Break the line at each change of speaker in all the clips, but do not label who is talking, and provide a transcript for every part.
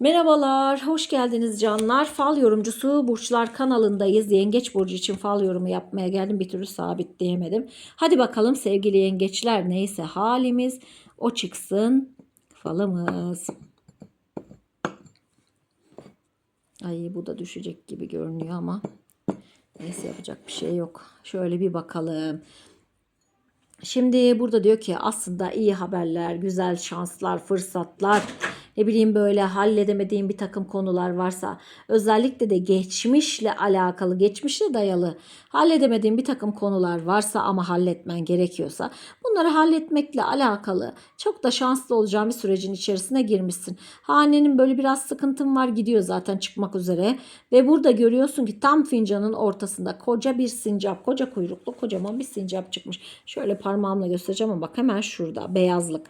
Merhabalar, hoş geldiniz canlar. Fal yorumcusu Burçlar kanalındayız. Yengeç burcu için fal yorumu yapmaya geldim. Bir türlü sabitleyemedim. Hadi bakalım sevgili yengeçler neyse halimiz o çıksın falımız. Ay bu da düşecek gibi görünüyor ama neyse yapacak bir şey yok. Şöyle bir bakalım. Şimdi burada diyor ki aslında iyi haberler, güzel şanslar, fırsatlar, ne bileyim böyle halledemediğin bir takım konular varsa özellikle de geçmişle alakalı, geçmişle dayalı halledemediğin bir takım konular varsa ama halletmen gerekiyorsa bunları halletmekle alakalı çok da şanslı olacağın bir sürecin içerisine girmişsin. Hanenin böyle biraz sıkıntın var gidiyor zaten çıkmak üzere ve burada görüyorsun ki tam fincanın ortasında koca bir sincap, koca kuyruklu kocaman bir sincap çıkmış. Şöyle parmağımla göstereceğim ama bak hemen şurada beyazlık.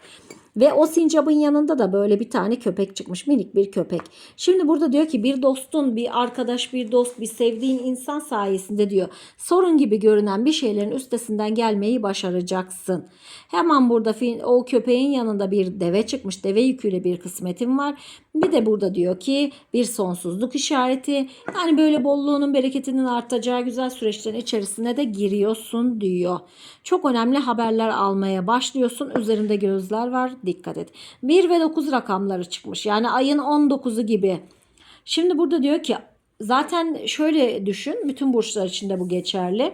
Ve o sincapın yanında da böyle bir tane köpek çıkmış. Minik bir köpek. Şimdi burada diyor ki bir dostun, bir arkadaş, bir dost, bir sevdiğin insan sayesinde diyor. Sorun gibi görünen bir şeylerin üstesinden gelmeyi başaracaksın. Hemen burada o köpeğin yanında bir deve çıkmış. Deve yüküyle bir kısmetin var. Bir de burada diyor ki bir sonsuzluk işareti. Yani böyle bolluğunun bereketinin artacağı güzel süreçlerin içerisine de giriyorsun diyor. Çok önemli haberler almaya başlıyorsun. Üzerinde gözler var. Dikkat et. 1 ve 9 rakamları çıkmış. Yani ayın 19'u gibi. Şimdi burada diyor ki zaten şöyle düşün. Bütün burçlar için de bu geçerli.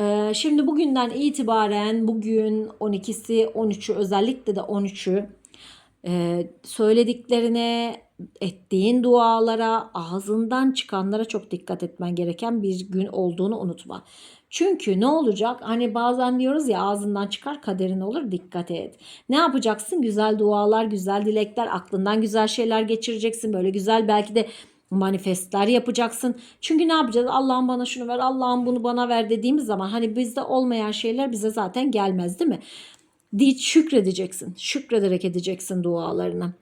Ee, şimdi bugünden itibaren bugün 12'si 13'ü özellikle de 13'ü e, söylediklerine, ettiğin dualara, ağzından çıkanlara çok dikkat etmen gereken bir gün olduğunu unutma. Çünkü ne olacak? Hani bazen diyoruz ya ağzından çıkar kaderin olur dikkat et. Ne yapacaksın? Güzel dualar, güzel dilekler, aklından güzel şeyler geçireceksin. Böyle güzel belki de manifestler yapacaksın. Çünkü ne yapacağız? Allah'ım bana şunu ver, Allah'ım bunu bana ver dediğimiz zaman hani bizde olmayan şeyler bize zaten gelmez değil mi? Diye şükredeceksin. Şükrederek edeceksin dualarını.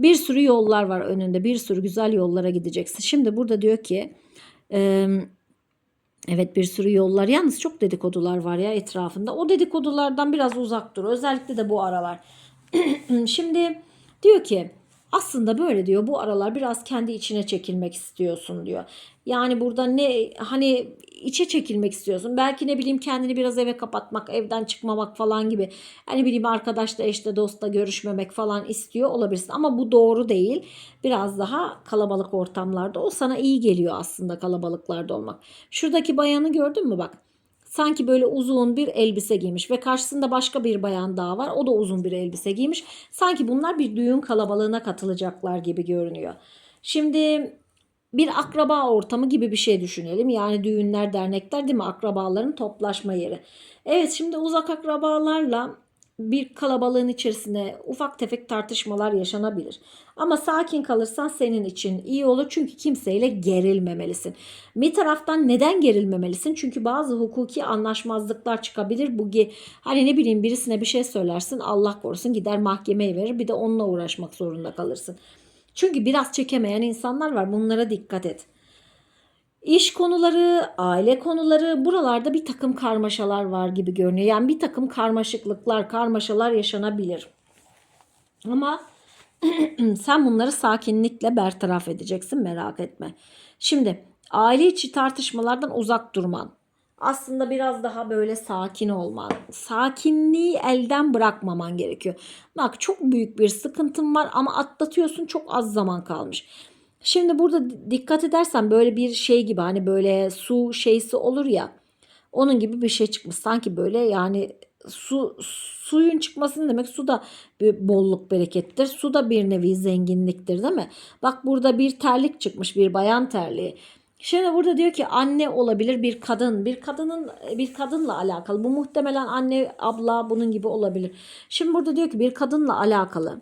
Bir sürü yollar var önünde. Bir sürü güzel yollara gideceksin. Şimdi burada diyor ki evet bir sürü yollar. Yalnız çok dedikodular var ya etrafında. O dedikodulardan biraz uzak dur. Özellikle de bu aralar. Şimdi diyor ki aslında böyle diyor bu aralar biraz kendi içine çekilmek istiyorsun diyor. Yani burada ne hani içe çekilmek istiyorsun. Belki ne bileyim kendini biraz eve kapatmak, evden çıkmamak falan gibi. Hani bileyim arkadaşla, eşle, dostla görüşmemek falan istiyor olabilirsin. Ama bu doğru değil. Biraz daha kalabalık ortamlarda o sana iyi geliyor aslında kalabalıklarda olmak. Şuradaki bayanı gördün mü bak. Sanki böyle uzun bir elbise giymiş ve karşısında başka bir bayan daha var. O da uzun bir elbise giymiş. Sanki bunlar bir düğün kalabalığına katılacaklar gibi görünüyor. Şimdi bir akraba ortamı gibi bir şey düşünelim. Yani düğünler, dernekler değil mi? Akrabaların toplaşma yeri. Evet şimdi uzak akrabalarla bir kalabalığın içerisinde ufak tefek tartışmalar yaşanabilir. Ama sakin kalırsan senin için iyi olur çünkü kimseyle gerilmemelisin. Bir taraftan neden gerilmemelisin? Çünkü bazı hukuki anlaşmazlıklar çıkabilir. Bu hani ne bileyim birisine bir şey söylersin Allah korusun gider mahkemeye verir bir de onunla uğraşmak zorunda kalırsın. Çünkü biraz çekemeyen insanlar var bunlara dikkat et. İş konuları, aile konuları buralarda bir takım karmaşalar var gibi görünüyor. Yani bir takım karmaşıklıklar, karmaşalar yaşanabilir. Ama sen bunları sakinlikle bertaraf edeceksin merak etme. Şimdi aile içi tartışmalardan uzak durman. Aslında biraz daha böyle sakin olman. Sakinliği elden bırakmaman gerekiyor. Bak çok büyük bir sıkıntın var ama atlatıyorsun çok az zaman kalmış. Şimdi burada dikkat edersen böyle bir şey gibi hani böyle su şeysi olur ya. Onun gibi bir şey çıkmış. Sanki böyle yani su suyun çıkmasının demek su da bir bolluk berekettir. Su da bir nevi zenginliktir değil mi? Bak burada bir terlik çıkmış bir bayan terliği. Şimdi burada diyor ki anne olabilir bir kadın. Bir kadının bir kadınla alakalı. Bu muhtemelen anne, abla bunun gibi olabilir. Şimdi burada diyor ki bir kadınla alakalı.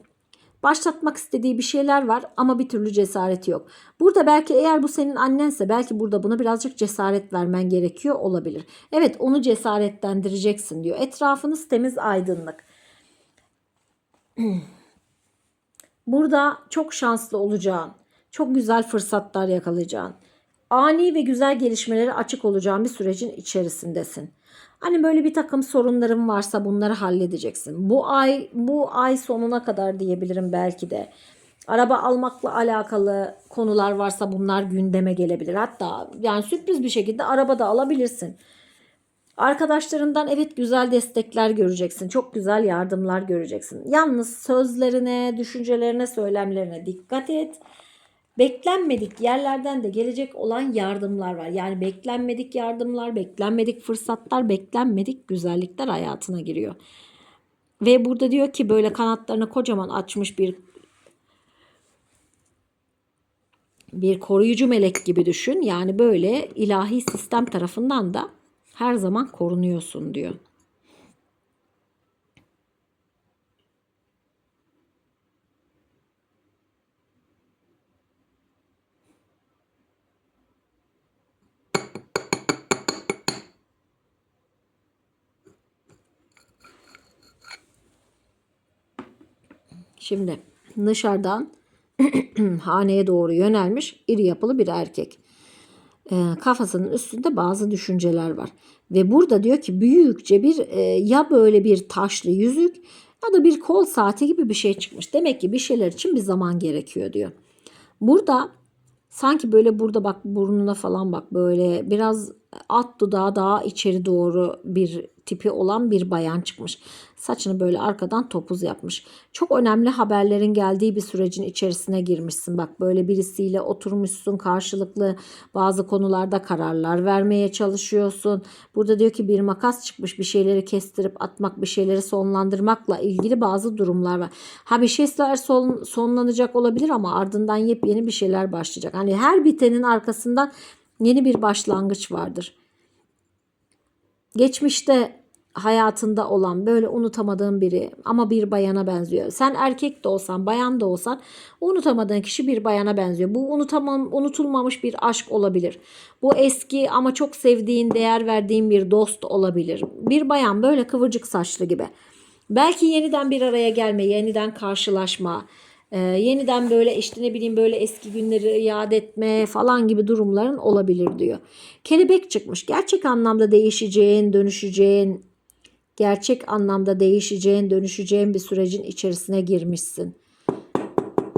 Başlatmak istediği bir şeyler var ama bir türlü cesareti yok. Burada belki eğer bu senin annense belki burada buna birazcık cesaret vermen gerekiyor olabilir. Evet onu cesaretlendireceksin diyor. Etrafınız temiz aydınlık. Burada çok şanslı olacağın, çok güzel fırsatlar yakalayacağın, ani ve güzel gelişmelere açık olacağın bir sürecin içerisindesin. Hani böyle bir takım sorunların varsa bunları halledeceksin. Bu ay bu ay sonuna kadar diyebilirim belki de. Araba almakla alakalı konular varsa bunlar gündeme gelebilir. Hatta yani sürpriz bir şekilde araba da alabilirsin. Arkadaşlarından evet güzel destekler göreceksin. Çok güzel yardımlar göreceksin. Yalnız sözlerine, düşüncelerine, söylemlerine dikkat et. Beklenmedik yerlerden de gelecek olan yardımlar var. Yani beklenmedik yardımlar, beklenmedik fırsatlar, beklenmedik güzellikler hayatına giriyor. Ve burada diyor ki böyle kanatlarını kocaman açmış bir bir koruyucu melek gibi düşün. Yani böyle ilahi sistem tarafından da her zaman korunuyorsun diyor. Şimdi dışarıdan haneye doğru yönelmiş iri yapılı bir erkek. Ee, kafasının üstünde bazı düşünceler var. Ve burada diyor ki büyükçe bir e, ya böyle bir taşlı yüzük ya da bir kol saati gibi bir şey çıkmış. Demek ki bir şeyler için bir zaman gerekiyor diyor. Burada sanki böyle burada bak burnuna falan bak böyle biraz alt dudağı daha içeri doğru bir tipi olan bir bayan çıkmış. Saçını böyle arkadan topuz yapmış. Çok önemli haberlerin geldiği bir sürecin içerisine girmişsin. Bak böyle birisiyle oturmuşsun karşılıklı bazı konularda kararlar vermeye çalışıyorsun. Burada diyor ki bir makas çıkmış bir şeyleri kestirip atmak bir şeyleri sonlandırmakla ilgili bazı durumlar var. Ha bir şeyler son, sonlanacak olabilir ama ardından yepyeni bir şeyler başlayacak. Hani her bitenin arkasından yeni bir başlangıç vardır. Geçmişte hayatında olan böyle unutamadığın biri ama bir bayana benziyor. Sen erkek de olsan, bayan da olsan unutamadığın kişi bir bayana benziyor. Bu unutamam, unutulmamış bir aşk olabilir. Bu eski ama çok sevdiğin, değer verdiğin bir dost olabilir. Bir bayan böyle kıvırcık saçlı gibi. Belki yeniden bir araya gelme, yeniden karşılaşma, ee, yeniden böyle işte ne bileyim böyle eski günleri iade etme falan gibi durumların olabilir diyor. Kelebek çıkmış. Gerçek anlamda değişeceğin, dönüşeceğin, gerçek anlamda değişeceğin, dönüşeceğin bir sürecin içerisine girmişsin.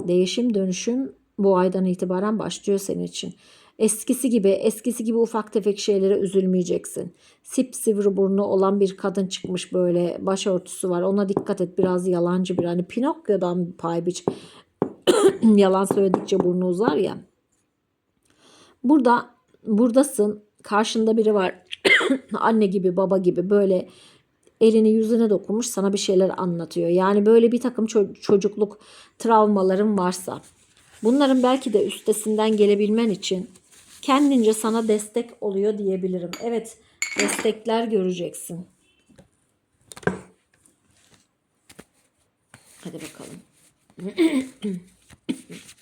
Değişim, dönüşüm bu aydan itibaren başlıyor senin için. Eskisi gibi, eskisi gibi ufak tefek şeylere üzülmeyeceksin. Sip sivri burnu olan bir kadın çıkmış böyle başörtüsü var. Ona dikkat et biraz yalancı bir hani Pinokyo'dan pay biç. Yalan söyledikçe burnu uzar ya. Burada buradasın. Karşında biri var. Anne gibi, baba gibi böyle elini yüzüne dokunmuş sana bir şeyler anlatıyor. Yani böyle bir takım çocukluk travmaların varsa bunların belki de üstesinden gelebilmen için kendince sana destek oluyor diyebilirim. Evet destekler göreceksin. Hadi bakalım.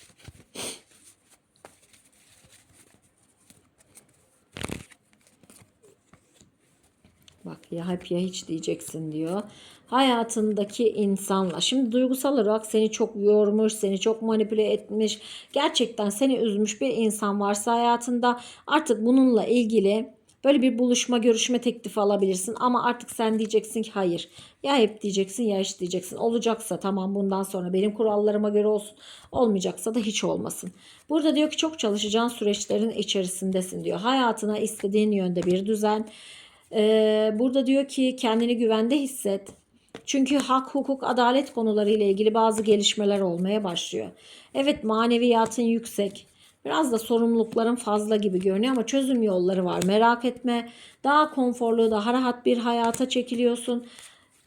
hep hiç diyeceksin diyor. Hayatındaki insanla. Şimdi duygusal olarak seni çok yormuş, seni çok manipüle etmiş. Gerçekten seni üzmüş bir insan varsa hayatında artık bununla ilgili böyle bir buluşma, görüşme teklifi alabilirsin. Ama artık sen diyeceksin ki hayır. Ya hep diyeceksin ya hiç diyeceksin. Olacaksa tamam bundan sonra benim kurallarıma göre olsun. Olmayacaksa da hiç olmasın. Burada diyor ki çok çalışacağın süreçlerin içerisindesin diyor. Hayatına istediğin yönde bir düzen, ee, burada diyor ki kendini güvende hisset. Çünkü hak, hukuk, adalet konuları ile ilgili bazı gelişmeler olmaya başlıyor. Evet maneviyatın yüksek. Biraz da sorumlulukların fazla gibi görünüyor ama çözüm yolları var. Merak etme. Daha konforlu, daha rahat bir hayata çekiliyorsun.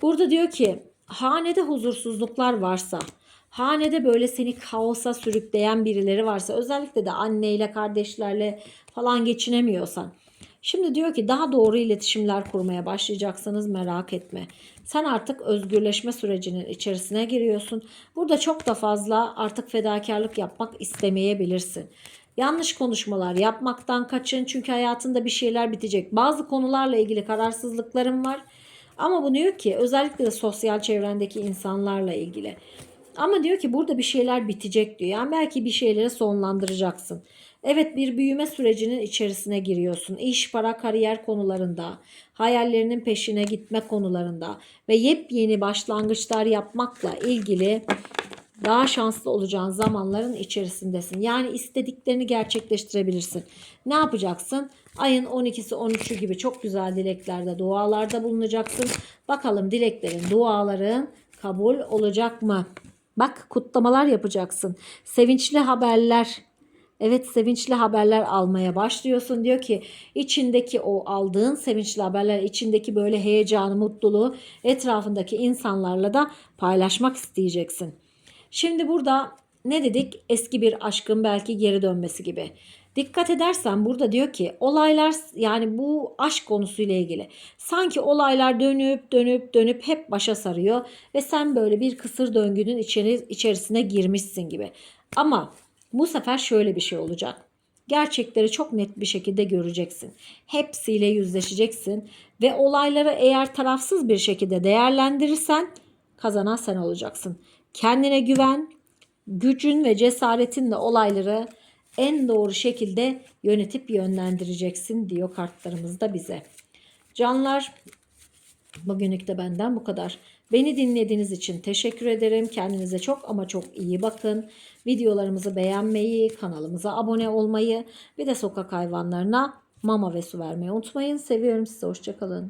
Burada diyor ki hanede huzursuzluklar varsa, hanede böyle seni kaosa sürükleyen birileri varsa, özellikle de anneyle, kardeşlerle falan geçinemiyorsan Şimdi diyor ki daha doğru iletişimler kurmaya başlayacaksınız merak etme. Sen artık özgürleşme sürecinin içerisine giriyorsun. Burada çok da fazla artık fedakarlık yapmak istemeyebilirsin. Yanlış konuşmalar yapmaktan kaçın çünkü hayatında bir şeyler bitecek. Bazı konularla ilgili kararsızlıklarım var. Ama bu diyor ki özellikle de sosyal çevrendeki insanlarla ilgili. Ama diyor ki burada bir şeyler bitecek diyor. Yani belki bir şeyleri sonlandıracaksın. Evet bir büyüme sürecinin içerisine giriyorsun. İş, para, kariyer konularında, hayallerinin peşine gitme konularında ve yepyeni başlangıçlar yapmakla ilgili daha şanslı olacağın zamanların içerisindesin. Yani istediklerini gerçekleştirebilirsin. Ne yapacaksın? Ayın 12'si 13'ü gibi çok güzel dileklerde, dualarda bulunacaksın. Bakalım dileklerin, duaların kabul olacak mı? Bak kutlamalar yapacaksın. Sevinçli haberler Evet sevinçli haberler almaya başlıyorsun. Diyor ki içindeki o aldığın sevinçli haberler, içindeki böyle heyecanı, mutluluğu etrafındaki insanlarla da paylaşmak isteyeceksin. Şimdi burada ne dedik? Eski bir aşkın belki geri dönmesi gibi. Dikkat edersen burada diyor ki olaylar yani bu aşk konusuyla ilgili. Sanki olaylar dönüp dönüp dönüp hep başa sarıyor ve sen böyle bir kısır döngünün içeri, içerisine girmişsin gibi. Ama bu sefer şöyle bir şey olacak. Gerçekleri çok net bir şekilde göreceksin. Hepsiyle yüzleşeceksin ve olayları eğer tarafsız bir şekilde değerlendirirsen kazanan sen olacaksın. Kendine güven, gücün ve cesaretinle olayları en doğru şekilde yönetip yönlendireceksin diyor kartlarımız da bize. Canlar Bugünlük de benden bu kadar. Beni dinlediğiniz için teşekkür ederim. Kendinize çok ama çok iyi bakın. Videolarımızı beğenmeyi, kanalımıza abone olmayı ve de sokak hayvanlarına mama ve su vermeyi unutmayın. Seviyorum sizi. Hoşçakalın.